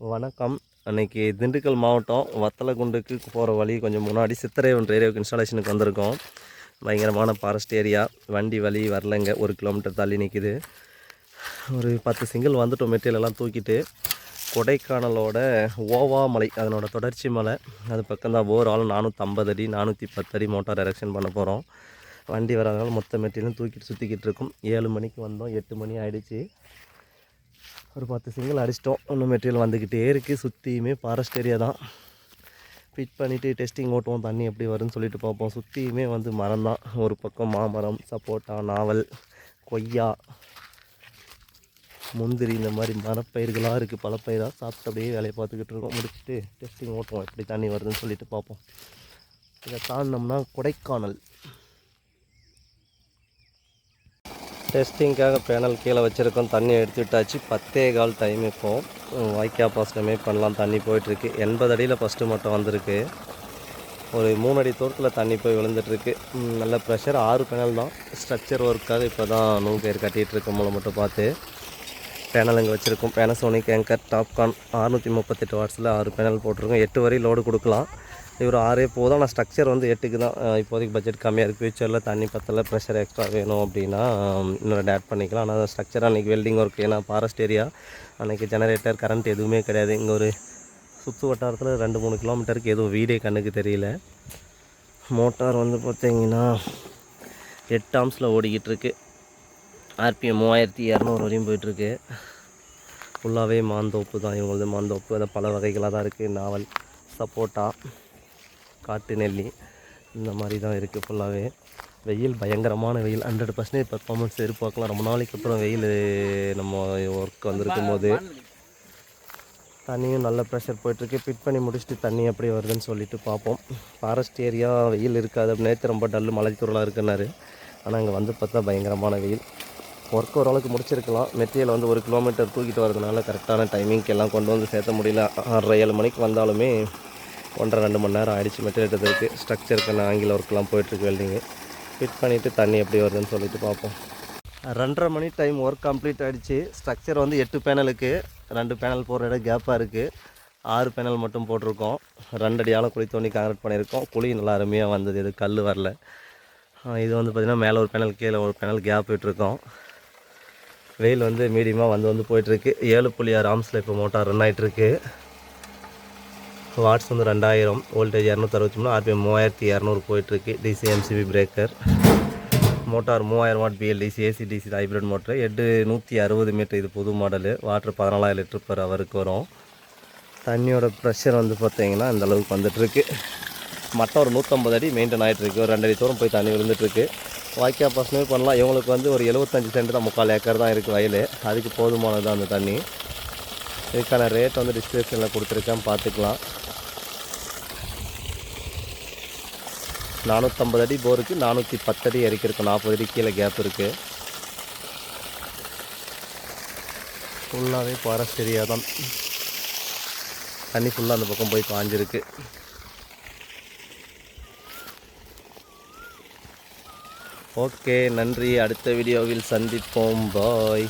வணக்கம். அன்னைக்கு திண்டுக்கல் மாவட்டம் வத்தலகுண்டுக்கு போகிற வழி கொஞ்சம் முன்னாடி சித்திரைவன் ரேடியோக்கு இன்ஸ்டாலேஷனுக்கு வந்திருக்கோம். பயங்கரமான ஃபாரஸ்ட் ஏரியா வண்டி வழி வரலைங்க. ஒரு கிலோமீட்டர் தள்ளி நிற்கிது ஒரு பத்து சிங்கிள் வந்துட்டோம் மெட்டீரியலெல்லாம் தூக்கிட்டு. கொடைக்கானலோட ஓவா மலை அதனோட தொடர்ச்சி மலை. அது பக்கம் தான் ஆளும் நானூற்றம்பது அடி நானூற்றி பத்து அடி மோட்டார் எரெக்ஷன் பண்ண போகிறோம் வண்டி வராதனால மொத்த மெட்டீரியலும் தூக்கிட்டு சுற்றிக்கிட்டு இருக்கோம். ஏழு மணிக்கு வந்தோம். எட்டு மணி ஆகிடுச்சி ஒரு பத்து சிங்கிள் அடிச்சிட்டோம். இன்னும் மெட்டீரியல் வந்துக்கிட்டே இருக்குது சுற்றியுமே ஃபாரஸ்ட் ஏரியா தான். ஃபிட் பண்ணிவிட்டு டெஸ்டிங் ஓட்டுவோம். தண்ணி எப்படி வரும்னு சொல்லிட்டு பார்ப்போம். சுற்றியுமே வந்து மரம் தான். ஒரு பக்கம் மாமரம் சப்போட்டா நாவல் கொய்யா முந்திரி இந்த மாதிரி மரப்பயிர்களாக இருக்குது பழப்பயிராக சாப்பிட்டு அப்படியே வேலையை பார்த்துக்கிட்டு இருக்கோம். முடிச்சுட்டு டெஸ்டிங் ஓட்டுவோம். எப்படி தண்ணி வருதுன்னு சொல்லிட்டு பார்ப்போம். இதை தாண்டினோம்னா கொடைக்கானல். டெஸ்டிங்காக பேனல் கீழே வச்சுருக்கோம். தண்ணி எடுத்து விட்டாச்சு பத்தே கால் டைம் இப்போ. வாய்க்கா பாசனமே பண்ணலாம். தண்ணி போயிட்டுருக்கு. எண்பது அடியில் ஃபஸ்ட்டு மட்டும் வந்திருக்கு. ஒரு மூணு அடி தூரத்தில் தண்ணி போய் விழுந்துட்டுருக்கு. நல்ல ப்ரெஷர் ஆறு பேனல் தான். ஸ்ட்ரக்சர் ஒர்க்காக இப்போ தான் நூறு பேர் கட்டிகிட்டு மூலம் மட்டும் பார்த்து. பேனல் இங்கே வச்சுருக்கோம். பேனசோனிக் ஏங்கர் டாப்கான் அறுநூற்றி முப்பத்தெட்டு வாட்ஸில் ஆறு பேனல் போட்டிருக்கோம். எட்டு வரை லோடு கொடுக்கலாம். இவர் ஆறே போதும். ஆனால் ஸ்ட்ரக்சர் வந்து எட்டுக்கு தான் இப்போதைக்கு பட்ஜெட் கம்மியாக இருக்குது ஃபியூச்சரில் தண்ணி பத்தலை ப்ரெஷர் எக்ஸ்ட்ரா வேணும் அப்படின்னா இன்னொரு ஆட் பண்ணிக்கலாம். ஆனால் ஸ்ட்ரக்சர் அன்றைக்கி வெல்டிங் ஒர்க் ஏன்னா ஃபாரஸ்ட் ஏரியா அன்றைக்கி ஜெனரேட்டர் கரண்ட் எதுவுமே கிடையாது. இங்கே ஒரு சுற்று வட்டாரத்தில் ரெண்டு மூணு கிலோமீட்டருக்கு எதுவும் வீடே கண்ணுக்கு தெரியல. மோட்டார் வந்து பார்த்தீங்கன்னா எட்டு ஆம்ஸில் ஓடிக்கிட்டு இருக்கு. ஆர்பிஎம் மூவாயிரத்தி இரநூறு வரையும் போயிட்டுருக்கு. ஃபுல்லாகவே மாந்தோப்பு தான். இவங்களது மாந்தோப்பு. அந்த பல வகைகளாக தான் இருக்குது நாவல் சப்போட்டா காட்டு நெல்லி இந்த மாதிரி தான் இருக்குது ஃபுல்லாகவே வெயில் பயங்கரமான வெயில். ஹண்ட்ரட் பர்சன்டேஜ் பர்ஃபார்மன்ஸ் எதிர்பார்க்கலாம். ரொம்ப நாளைக்கு அப்புறம் வெயில் நம்ம ஒர்க் வந்திருக்கும் போது. தண்ணியும் நல்ல ப்ரெஷர் போயிட்டுருக்கு. ஃபிட் பண்ணி முடிச்சுட்டு தண்ணி எப்படி வருதுன்னு சொல்லிட்டு பார்ப்போம். ஃபாரஸ்ட் ஏரியா வெயில் இருக்காது அப்படி நேற்று ரொம்ப டல்லு மலைத்தூரலாக இருக்குன்னாரு. ஆனால் இங்கே வந்து பார்த்தா பயங்கரமான வெயில். ஒர்க் ஓரளவுக்கு முடிச்சிருக்கலாம். மெட்டீரியல் வந்து ஒரு கிலோமீட்டர் தூக்கிட்டு வரதுனால கரெக்டான டைமிங்க்கு எல்லாம் கொண்டு வந்து சேர்த்த முடியல. ஆறரை ஏழு மணிக்கு வந்தாலுமே ஒன்றரை ரெண்டு மணி நேரம் ஆயிடுச்சு மெட்டீரியல் எடுத்ததுக்கு ஸ்ட்ரக்சருக்கு ஆங்கில ஒர்க்லாம் போயிட்டுருக்கு வெல்டிங்கு ஃபிட் பண்ணிவிட்டு தண்ணி எப்படி வருதுன்னு சொல்லிட்டு பார்ப்போம். ரெண்டரை மணி டைம் ஒர்க் கம்ப்ளீட் ஆகிடுச்சு ஸ்ட்ரக்சர் வந்து எட்டு பேனலுக்கு ரெண்டு பேனல் போடுற இடம் கேப்பாக இருக்குது ஆறு பேனல் மட்டும் போட்டிருக்கோம். ரெண்டடியால் குழி தோண்டி காங்கிரட் பண்ணியிருக்கோம். குழி நல்லா அருமையாக வந்தது. இது கல் வரல. இது வந்து பார்த்திங்கன்னா மேலே ஒரு பேனல் கீழே ஒரு பேனல் கேப் விட்டுருக்கோம். வெயில் வந்து மீடியமாக வந்து வந்து போயிட்டுருக்கு ஏழு புள்ளி ஆறு ஆம்ஸில் இப்போ மோட்டார் ரன் ஆகிட்டுருக்கு வாட்ஸ் வந்து ரெண்டாயிரம் வோல்டேஜ் இரநூத்தறுபத்தி மூணு ஆர்பிஎம் மூவாயிரத்தி இரநூறு போயிட்டுருக்கு. டிசி எம்சிபி பிரேக்கர் மோட்டார் மூவாயிரம் watt BLDC AC DC hybrid motor எட்டு நூற்றி அறுபது மீட்டர் இது புது மாடலு வாட்ரு பதினாலாயிரம் லிட்டர் பர் அவருக்கு வரும். தண்ணியோட ப்ரெஷர் வந்து பார்த்தீங்கன்னா இந்த அளவுக்கு வந்துட்டுருக்கு. மட்டம் ஒரு நூற்றம்பது அடி மெயின்டைன் ஆகிட்டுருக்கு ஒரு ரெண்டடி தூரம் போய் தண்ணி விழுந்துட்டுருக்கு. வாய்க்கா பசங்க பண்ணலாம். இவங்களுக்கு வந்து ஒரு எழுபத்தஞ்சு சென்ட் தான் முக்கால் ஏக்கர் தான் இருக்குது வயல். அதுக்கு போதுமானது தான் அந்த தண்ணி. இதுக்கான ரேட் வந்து டிஸ்கிரிப்ஷனில் கொடுத்துருக்கேன். பார்த்துக்கலாம். நானூற்றம்பது அடி போருக்கு நானூற்றி பத்தடி அடி இருக்கும் நாற்பது அடி கீழே கேப் இருக்குது ஃபுல்லாகவே ஃபாரஸ்ட் ஏரியா தான் தண்ணி ஃபுல்லாக அந்த பக்கம் போய் பாஞ்சிருக்கு. ஓகே நன்றி. அடுத்த வீடியோவில் சந்திப்போம். பாய்